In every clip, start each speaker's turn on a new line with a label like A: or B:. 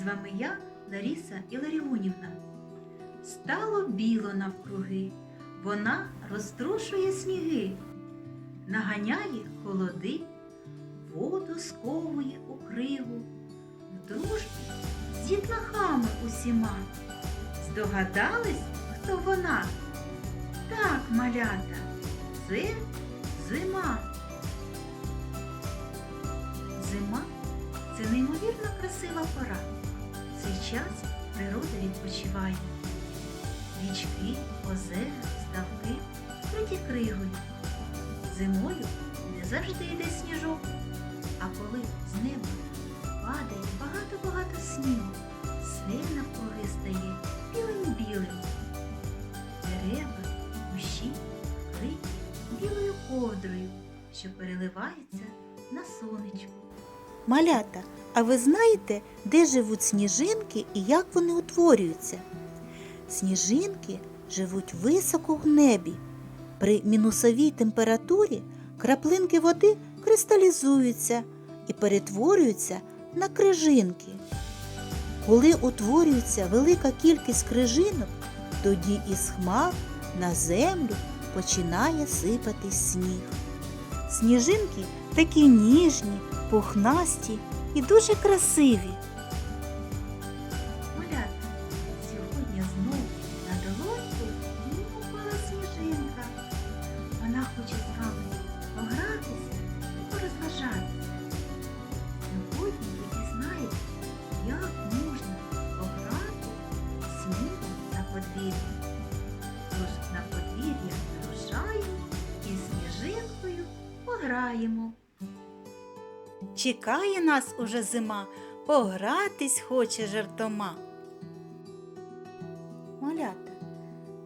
A: З вами я, Ларіса Іларіонівна. Стало біло навкруги, вона розтрушує сніги, наганяє холоди, воду сковує у криву, в дружбі з дітлахами усіма. Здогадались, хто вона? Так, малята, це зима. Зима це неймовірно красива пора. Час природа відпочиває. Річки, озера, ставки вкриті кригою. Зимою не завжди йде сніжок, а коли з неба падає багато-багато снігу, все навкруги стає білим-білим. Дерева, кущі вкриті білою ковдрою, що переливається на сонечку.
B: Малята, а ви знаєте, де живуть сніжинки і як вони утворюються? Сніжинки живуть високо в небі. При мінусовій температурі краплинки води кристалізуються і перетворюються на крижинки. Коли утворюється велика кількість крижинок, тоді із хмар на землю починає сипатись сніг. Сніжинки такі ніжні, пухнасті і дуже красиві.
A: Малята, сьогодні знову на долоньку упала сніжинка. Вона хоче з вами погратися і порозважатися. Сьогодні ви дізнаєтесь, як можна пограти снігом на подвір'ї. На подвір'я вирушаємо і сніжинкою пограємо.
B: Чекає нас уже зима, погратись хоче жартома. Малята,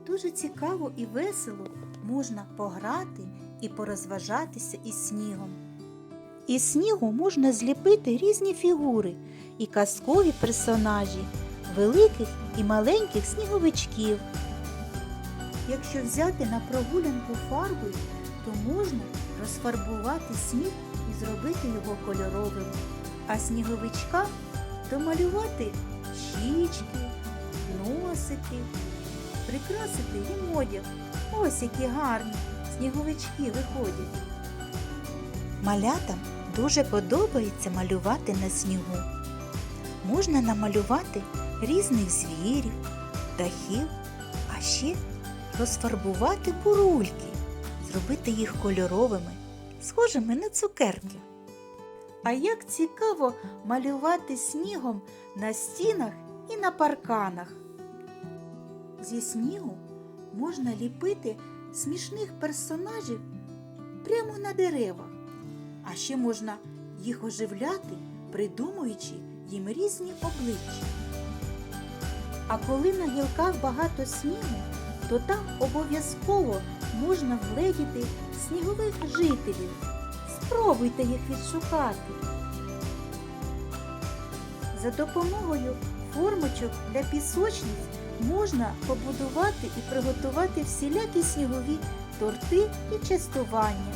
B: дуже цікаво і весело можна пограти і порозважатися із снігом. Із снігу можна зліпити різні фігури і казкові персонажі, великих і маленьких сніговичків. Якщо взяти на прогулянку фарбою, то можна розфарбувати сніг зробити його кольоровим, а сніговичка домалювати щічки, носики, прикрасити їм одяг. Ось які гарні сніговички виходять. Малятам дуже подобається малювати на снігу. Можна намалювати різних звірів, птахів, а ще розфарбувати бурульки, зробити їх кольоровими, схожими на цукерки. А як цікаво малювати снігом на стінах і на парканах. Зі снігу можна ліпити смішних персонажів прямо на деревах, а ще можна їх оживляти, придумуючи їм різні обличчя. А коли на гілках багато снігу, то там обов'язково можна вгледіти снігових жителів. Спробуйте їх відшукати. За допомогою формочок для пісочниць можна побудувати і приготувати всілякі снігові торти і частування.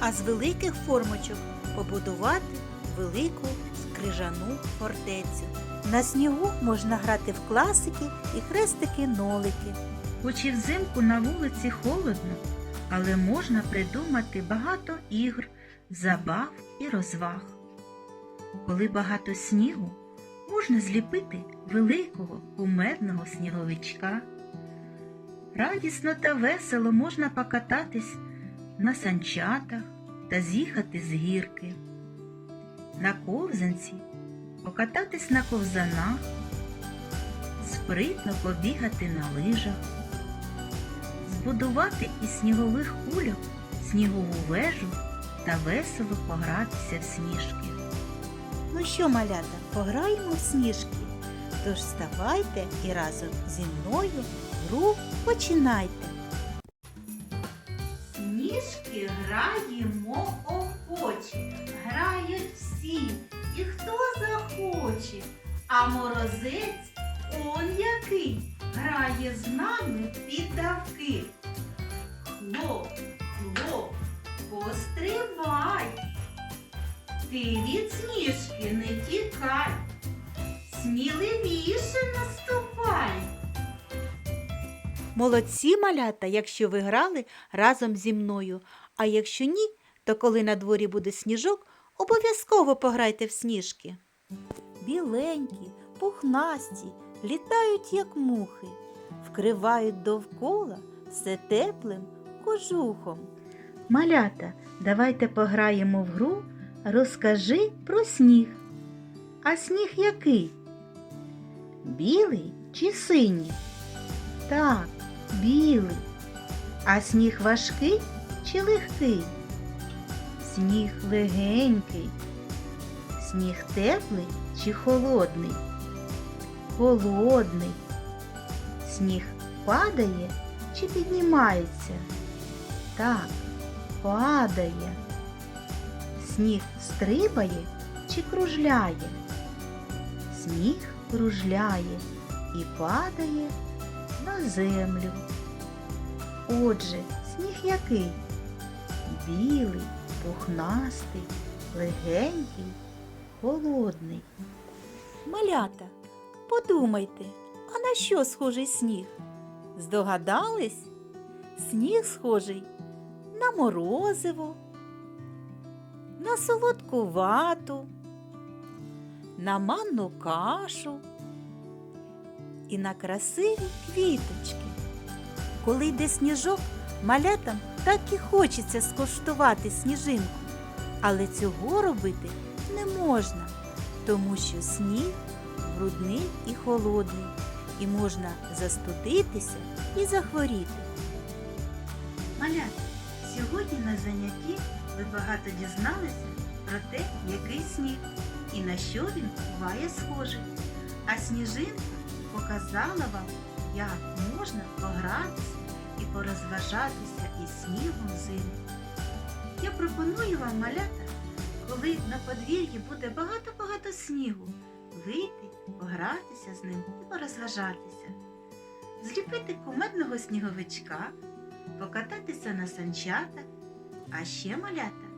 B: А з великих формочок побудувати велику крижану фортецю. На снігу можна грати в класики і хрестики-нолики.
A: Хоч і взимку на вулиці холодно, але можна придумати багато ігр, забав і розваг. Коли багато снігу, можна зліпити великого кумедного сніговичка. Радісно та весело можна покататись на санчатах та з'їхати з гірки. На ковзанці покататись на ковзанах, спритно побігати на лижах збудувати із снігових кульок снігову вежу та весело погратися в сніжки.
B: Ну що, малята, пограємо в сніжки? Тож вставайте і разом зі мною гру починайте.
A: Сніжки граємо охоче, грають всі, і хто захоче. А морозець он який грає з нами під давки. Хлоп, хлоп, постривай. Ти від сніжки не тікай. Сміливіше наступай.
B: Молодці малята, якщо ви грали разом зі мною. А якщо ні, то коли на дворі буде сніжок, обов'язково пограйте в сніжки. Біленькі, пухнасті, літають, як мухи, вкривають довкола все теплим кожухом. Малята, давайте пограємо в гру Розкажи про сніг. А сніг який? Білий чи синій? Так, білий. А сніг важкий чи легкий? Сніг легенький. Сніг теплий чи холодний? Холодний. Сніг падає чи піднімається? Так, падає. Сніг стрибає чи кружляє? Сніг кружляє і падає на землю. Отже, сніг який? Білий, пухнастий, легенький, холодний. Малята, подумайте, а на що схожий сніг? Здогадались? Сніг схожий на морозиво, на солодку вату, на манну кашу і на красиві квіточки. Коли йде сніжок, малятам так і хочеться скуштувати сніжинку, але цього робити не можна, тому що сніг брудний і холодний, і можна застудитися і захворіти.
A: Малята, сьогодні на занятті ви багато дізналися про те, який сніг і на що він буває схожий. А сніжинка показала вам, як можна погратися і порозважатися із снігом взимку. Я пропоную вам, малята, коли на подвір'ї буде багато-багато снігу, вийти, погратися з ним і порозважатися. Зліпити кумедного сніговичка, покататися на санчатах, а ще малята,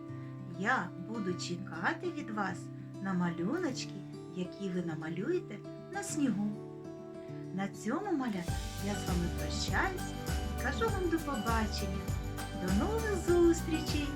A: я буду чекати від вас на малюночки, які ви намалюєте на снігу. На цьому малята я з вами прощаюсь і кажу вам до побачення. До нових зустрічей!